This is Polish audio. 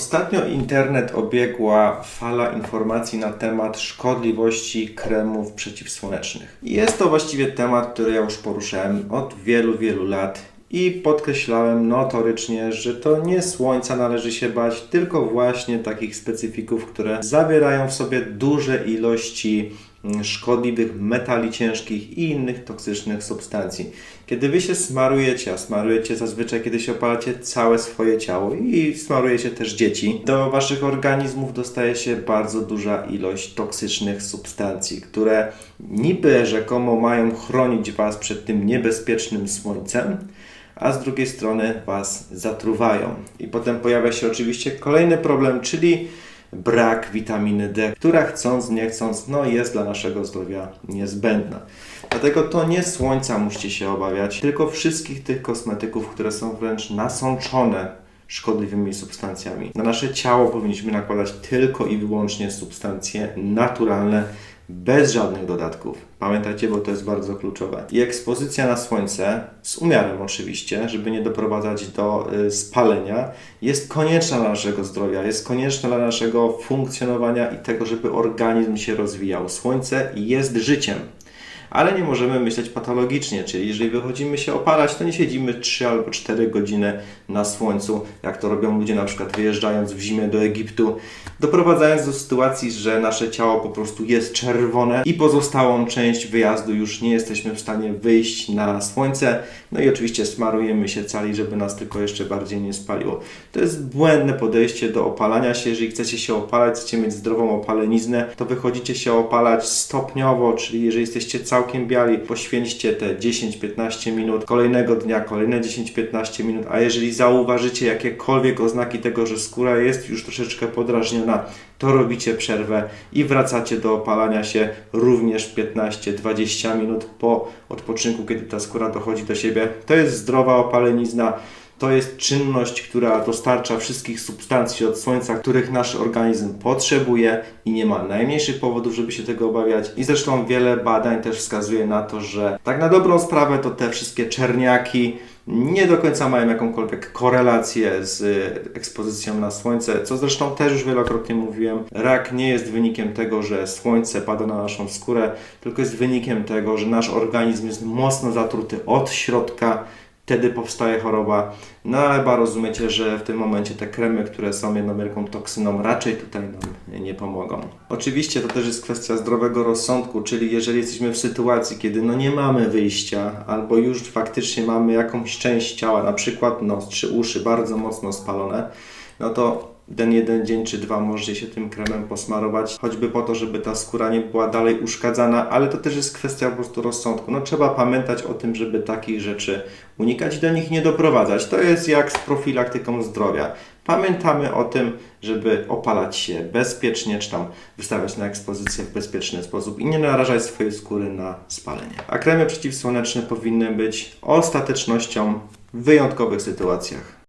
Ostatnio internet obiegła fala informacji na temat szkodliwości kremów przeciwsłonecznych. Jest to właściwie temat, który ja już poruszałem od wielu, wielu lat i podkreślałem notorycznie, że to nie słońca należy się bać, tylko właśnie takich specyfików, które zawierają w sobie duże ilości szkodliwych metali ciężkich i innych toksycznych substancji. Kiedy wy się smarujecie, a smarujecie zazwyczaj, kiedy się opalacie całe swoje ciało i smarujecie też dzieci, do waszych organizmów dostaje się bardzo duża ilość toksycznych substancji, które niby rzekomo mają chronić was przed tym niebezpiecznym słońcem, a z drugiej strony Was zatruwają. I potem pojawia się oczywiście kolejny problem, czyli brak witaminy D, która chcąc, nie chcąc, no jest dla naszego zdrowia niezbędna. Dlatego to nie słońca musicie się obawiać, tylko wszystkich tych kosmetyków, które są wręcz nasączone szkodliwymi substancjami. Na nasze ciało powinniśmy nakładać tylko i wyłącznie substancje naturalne, bez żadnych dodatków. Pamiętajcie, bo to jest bardzo kluczowe. I ekspozycja na słońce, z umiarem oczywiście, żeby nie doprowadzać do y, spalenia, jest konieczna dla naszego zdrowia, jest konieczna dla naszego funkcjonowania i tego, żeby organizm się rozwijał. Słońce jest życiem. Ale nie możemy myśleć patologicznie, czyli jeżeli wychodzimy się opalać, to nie siedzimy 3 albo 4 godziny na słońcu, jak to robią ludzie na przykład wyjeżdżając w zimę do Egiptu, doprowadzając do sytuacji, że nasze ciało po prostu jest czerwone i pozostałą część wyjazdu już nie jesteśmy w stanie wyjść na słońce. No i oczywiście smarujemy się cali, żeby nas tylko jeszcze bardziej nie spaliło. To jest błędne podejście do opalania się. Jeżeli chcecie się opalać, chcecie mieć zdrową opaleniznę, to wychodzicie się opalać stopniowo, czyli jeżeli jesteście całkiem biali, poświęćcie te 10-15 minut, kolejnego dnia kolejne 10-15 minut, a jeżeli zauważycie jakiekolwiek oznaki tego, że skóra jest już troszeczkę podrażniona, to robicie przerwę i wracacie do opalania się również 15-20 minut po odpoczynku, kiedy ta skóra dochodzi do siebie. To jest zdrowa opalenizna. To jest czynność, która dostarcza wszystkich substancji od słońca, których nasz organizm potrzebuje i nie ma najmniejszych powodów, żeby się tego obawiać. I zresztą wiele badań też wskazuje na to, że tak na dobrą sprawę to te wszystkie czerniaki nie do końca mają jakąkolwiek korelację z ekspozycją na słońce, co zresztą też już wielokrotnie mówiłem. Rak nie jest wynikiem tego, że słońce pada na naszą skórę, tylko jest wynikiem tego, że nasz organizm jest mocno zatruty od środka wtedy powstaje choroba. No ale rozumiecie, że w tym momencie te kremy, które są jedną wielką toksyną, raczej tutaj nam nie pomogą. Oczywiście to też jest kwestia zdrowego rozsądku, czyli jeżeli jesteśmy w sytuacji, kiedy no nie mamy wyjścia, albo już faktycznie mamy jakąś część ciała, na przykład nos czy uszy bardzo mocno spalone, no to ten jeden dzień czy dwa możecie się tym kremem posmarować, choćby po to, żeby ta skóra nie była dalej uszkadzana, ale to też jest kwestia po prostu rozsądku. No trzeba pamiętać o tym, żeby takich rzeczy unikać i do nich nie doprowadzać. To jest jak z profilaktyką zdrowia. Pamiętamy o tym, żeby opalać się bezpiecznie, czy tam wystawiać na ekspozycję w bezpieczny sposób i nie narażać swojej skóry na spalenie. A kremy przeciwsłoneczne powinny być ostatecznością w wyjątkowych sytuacjach.